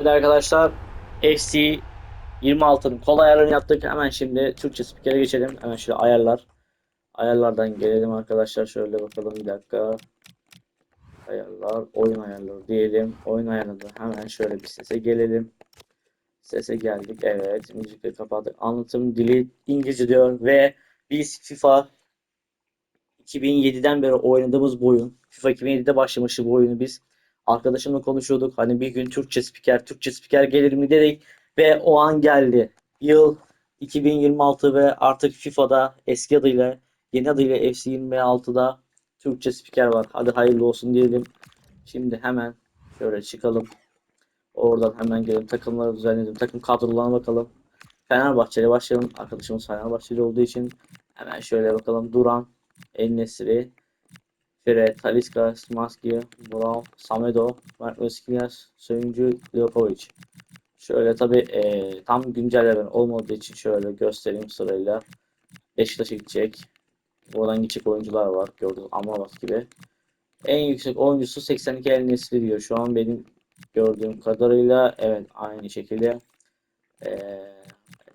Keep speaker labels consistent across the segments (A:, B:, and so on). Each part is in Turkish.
A: Evet arkadaşlar FC 26'nın kol ayarlarını yaptık. Hemen şimdi Türkçe spikere geçelim. Hemen şöyle ayarlar. Ayarlardan gelelim arkadaşlar. Şöyle bakalım bir dakika. Ayarlar, oyun ayarları diyelim. Oyun ayarları hemen şöyle bir sese gelelim. Sese geldik. Evet, müzikleri kapattık. Anlatım dili İngilizce diyor ve biz FIFA 2007'den beri oynadığımız bu oyun. FIFA 2007'de başlamıştı bu oyunu biz. Arkadaşımla konuşuyorduk. Hani bir gün Türkçe spiker, Türkçe spiker gelir mi dedik. Ve o an geldi. Yıl 2026 ve artık FIFA'da eski adıyla, yeni adıyla FC 26'da Türkçe spiker var. Hadi hayırlı olsun diyelim. Şimdi hemen şöyle çıkalım. Oradan hemen gelelim. Takımları düzenledim. Takım kadrolarına bakalım. Fenerbahçe'yle başlayalım. Arkadaşımız Fenerbahçeli olduğu için hemen şöyle bakalım. Duran, El-Nesri, Fred, Talisca, Smaski, Brown, Samedo, Mert Özkinyas, Söyüncü, Leopovic. Şöyle tabi eee, tam güncelleme olmadığı için şöyle göstereyim sırayla. Beşiktaş'a gidecek. Buradan gidecek oyuncular var. Gördüğünüz Amrabat gibi. En yüksek oyuncusu 82 El Nesri diyor. Şu an benim gördüğüm kadarıyla evet aynı şekilde. Eee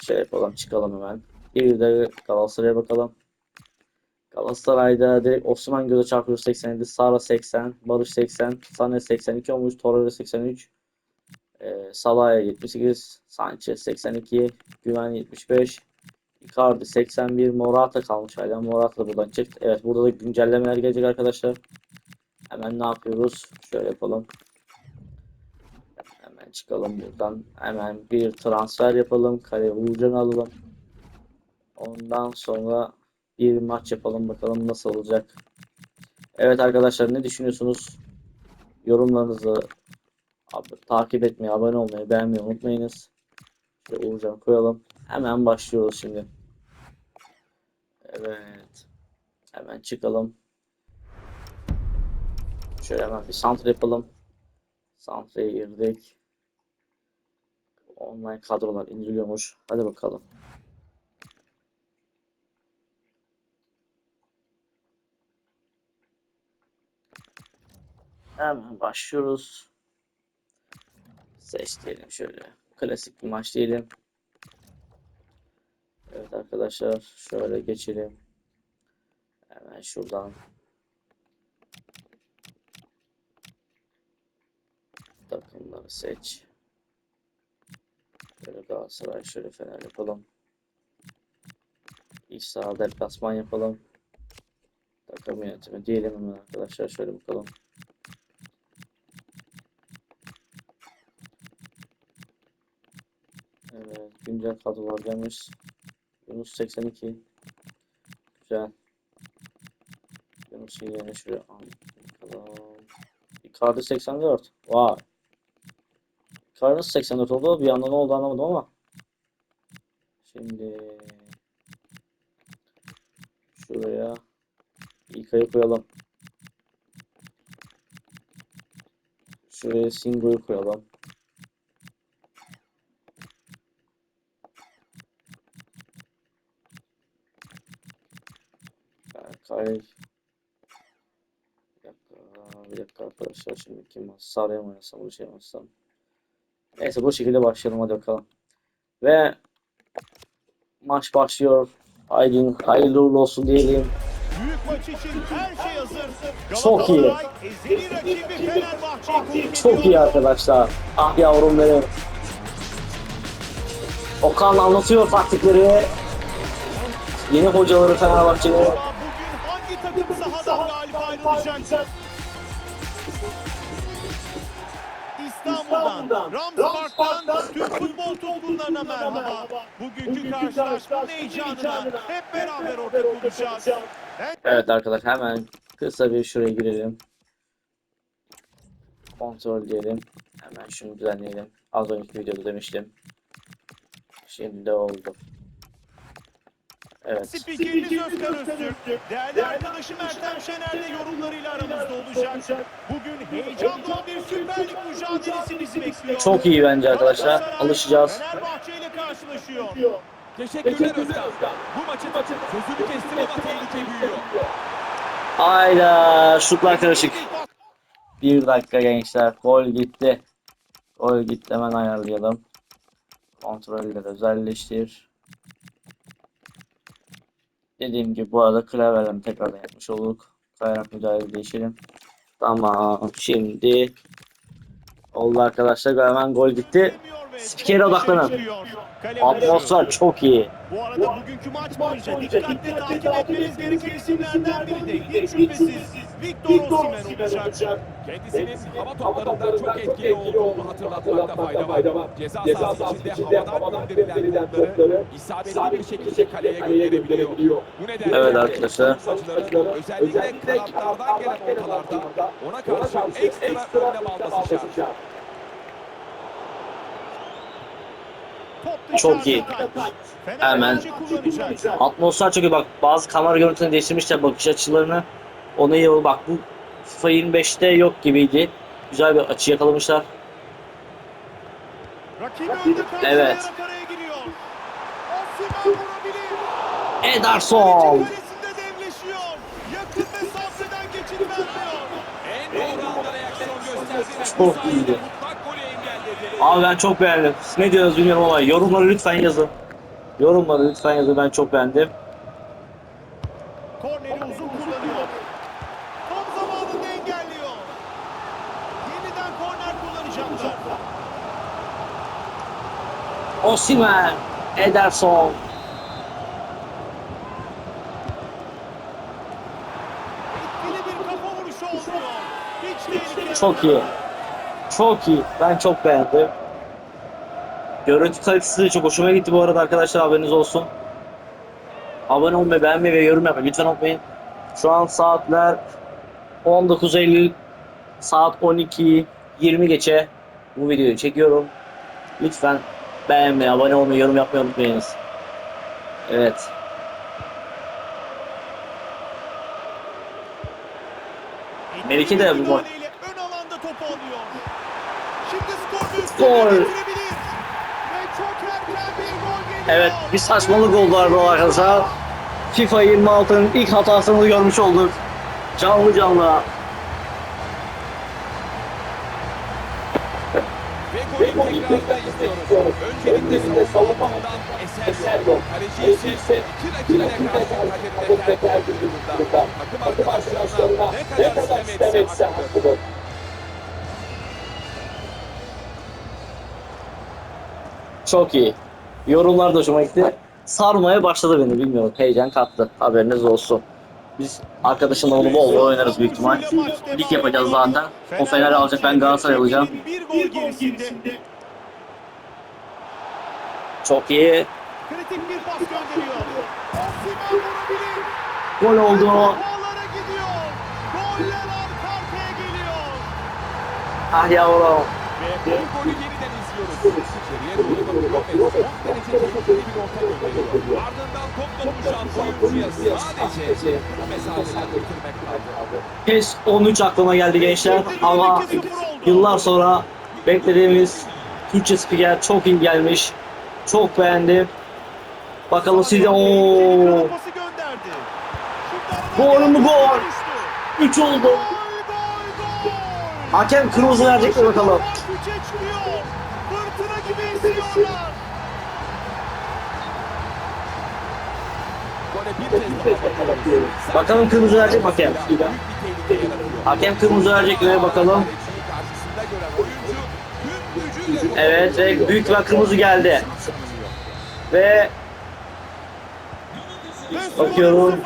A: şey yapalım çıkalım hemen. Bir de Galatasaray'a bakalım. Galatasaray'da direkt Osman göze çarpıyor 87, Sara 80, Barış 80, Sané 82 olmuş, Torreira 83, e, Salah'a 78, Sanchez 82, Güven 75, Icardi 81, Morata kalmış hala. Morata da buradan çıktı. Evet burada da güncellemeler gelecek arkadaşlar. Hemen ne yapıyoruz? Şöyle yapalım. Hemen çıkalım buradan. Hemen bir transfer yapalım. Kaleye Uğurcan'ı alalım. Ondan sonra bir maç yapalım bakalım nasıl olacak. Evet arkadaşlar ne düşünüyorsunuz? Yorumlarınızı ab- takip etmeyi, abone olmayı, beğenmeyi unutmayınız. Şöyle Uğurcan koyalım. Hemen başlıyoruz şimdi. Evet. Hemen çıkalım. Şöyle hemen bir santre yapalım. Santreye girdik. Online kadrolar indiriliyormuş. Hadi bakalım. Hemen başlıyoruz. Seç diyelim şöyle. Klasik bir maç diyelim. Evet arkadaşlar şöyle geçelim. Hemen şuradan. Takımları seç. Şöyle Galatasaray şöyle Fener yapalım. İç saha deplasman yapalım. Takım yönetimi diyelim hemen arkadaşlar şöyle bakalım. Evet, güncel kadrolar gelmiş. Yunus 82. Güzel. Yunus'un yerine şuraya bakalım. Icardi 84. Vay. Icardi nasıl 84 oldu? Bir anda ne oldu anlamadım ama. Şimdi şuraya İlkay'ı koyalım. Şuraya Singo'yu koyalım. Berkay. Bir dakika, bir dakika arkadaşlar şimdi kim? Sarıya mı oynasam, bu şey oynasam? Neyse bu şekilde başlayalım hadi bakalım. Ve maç başlıyor. Aydın hayırlı uğurlu olsun diyelim.
B: Büyük maç için her şey hazır.
A: Çok iyi. Çok iyi arkadaşlar. Ah yavrum benim. Okan anlatıyor taktikleri. Yeni hocaları Fenerbahçe'ye.
B: Ama Bugün hangi takım sahadan İstanbul'dan, Ramspark'tan Türk futbol tutkunlarına merhaba. Bugünkü karşılaşmanın heyecanına hep beraber ortak olacağız.
A: Evet arkadaşlar hemen kısa bir şuraya girelim. Kontrol diyelim. Hemen şunu düzenleyelim. Az önceki videoda demiştim. Şimdi oldu. Evet.
B: Spikeriniz Özkan Öztürk, değerli arkadaşım Ertem Şener de yorumlarıyla aramızda olacak. Bugün heyecan dolu bir Süper Lig mücadelesi bizi bekliyor.
A: Çok iyi bence arkadaşlar. Alışacağız.
B: Fenerbahçe ile karşılaşıyor.
C: Teşekkürler Özkan. Bu maçı takım sözünü kestim ama tehlike büyüyor.
A: Hayda şutlar karışık. Bir dakika gençler. Gol gitti. Gol gitti hemen ayarlayalım. Kontrolleri özelleştir. Dediğim gibi bu arada klavyelerimi tekrardan yapmış olduk. Kaynak müdahale değişelim. Tamam şimdi oldu arkadaşlar hemen gol gitti. Spikere odaklanın. Atmosfer çok iyi.
B: Bu arada bugünkü maç boyunca dikkatli takip etmeniz gereken isimlerden biri de hiç şüphesiz Victor Osimhen olacak.
C: Kendisinin hava toplarında çok etkili olduğunu hatırlatmakta fayda var. Ceza sahası içinde havadan gönderilen topları isabetli bir şekilde kaleye gönderebiliyor. Bu nedenle
A: Evet arkadaşlar.
C: özellikle kanatlardan gelen ortalarda ona karşı ekstra önlem alması şart.
A: Çok iyi. Hemen. Atmosfer çok iyi bak bazı kamera görüntülerini değiştirmişler bakış açılarını. Onu iyi bak bu FIFA 25'te yok gibiydi. Güzel bir açı yakalamışlar. Evet. Ederson. Çok iyiydi. Abi ben çok beğendim. Siz ne diyorsunuz bilmiyorum ama yorumları lütfen yazın. Yorumları lütfen yazın ben çok beğendim. Osimhen, Ederson. Çok iyi. Çok iyi. Ben çok beğendim. Görüntü kalitesi de çok hoşuma gitti bu arada arkadaşlar haberiniz olsun. Abone olmayı, beğenmeyi ve yorum yapmayı lütfen unutmayın. Şu an saatler 19 Eylül saat 12 20 geçe bu videoyu çekiyorum. Lütfen beğenmeyi, abone olmayı, yorum yapmayı unutmayınız. Evet. Melike de bu gol. Gol. Evet bir saçmalık oldu arada arkadaşlar. FIFA 26'nın ilk hatasını görmüş olduk. Canlı canlı.
C: Ve tekrarını izliyoruz. Öncelikle savunmadan eser yok. Kaleci ise iki rakibe karşı kaderine terk. Takım arkadaşlarına ne kadar sitem etse haklıdır.
A: Çok iyi. Yorumlar da hoşuma gitti. Sarmaya başladı beni bilmiyorum. Heyecan kattı. Haberiniz olsun. Biz arkadaşımla onu bol bol oynarız büyük ihtimal. Lig yapacağız zaten. O Fener alacak ben Galatasaray alacağım. Çok iyi.
B: Kritik bir pas gönderiyor. Osimhen vurabilir.
A: Gol oldu.
B: Ağlara gidiyor. Goller arka arkaya geliyor.
A: Ah yavrum.
C: Ve bu golü yeniden izliyoruz. İçeriye doğru ve son derece tehlikeli bir orta gönderiyor. Ardından topla buluşan oyuncuya sadece bu mesafeden bitirmek kaldı.
A: PES 13 aklıma geldi gençler ama yıllar sonra beklediğimiz Türkçe spiker çok iyi gelmiş. Çok beğendim. Bakalım size o Gol mü gol?
B: düştü.
A: 3 oldu. Hakem kırmızı verecek mi bakalım. Bakalım kırmızı verecek mi hakem. Hakem kırmızı verecek mi bakalım. Evet ve büyük bir kırmızı geldi. Ve Bakıyorum.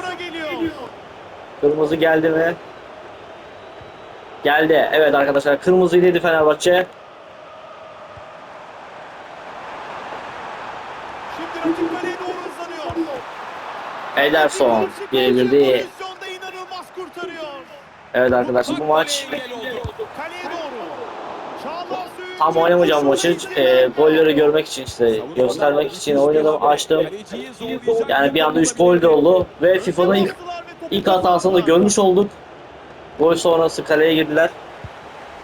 A: kırmızı geldi mi? Geldi. Evet arkadaşlar kırmızı dedi Fenerbahçe. Ederson
B: inanılmaz kurtarıyor.
A: Evet arkadaşlar bu maç
C: engel oldu.
B: Kaleye doğru. Çağlar Söyüncü
A: tam oynamayacağım maçı. E, golleri görmek için işte göstermek için oynadım açtım. Yani bir anda 3 gol de oldu ve FIFA'nın ilk, ilk hatasını da görmüş olduk. Gol sonrası kaleye girdiler.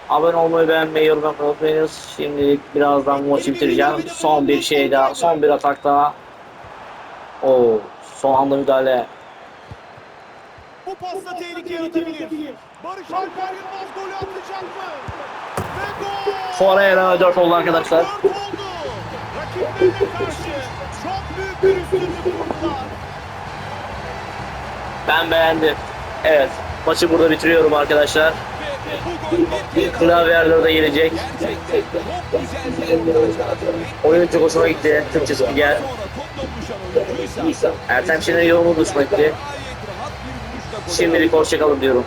A: Abone olmayı beğenmeyi yorum yapmayı unutmayınız. Şimdilik birazdan bu maçı bitireceğim. Son bir şey daha, son bir atak daha. Oo, son anda müdahale.
B: Bu pasla tehlike yaratabilir. Barış Alper Yılmaz golü atacak mı?
A: Torreira 4 oldu arkadaşlar. Ben beğendim. Evet. Maçı burada bitiriyorum arkadaşlar. Klavyeler de gelecek. Oyun çok hoşuma gitti. Türkçe spiker. Ertem Şener'in yorumu da hoşuma gitti. Şimdilik hoşçakalın diyorum.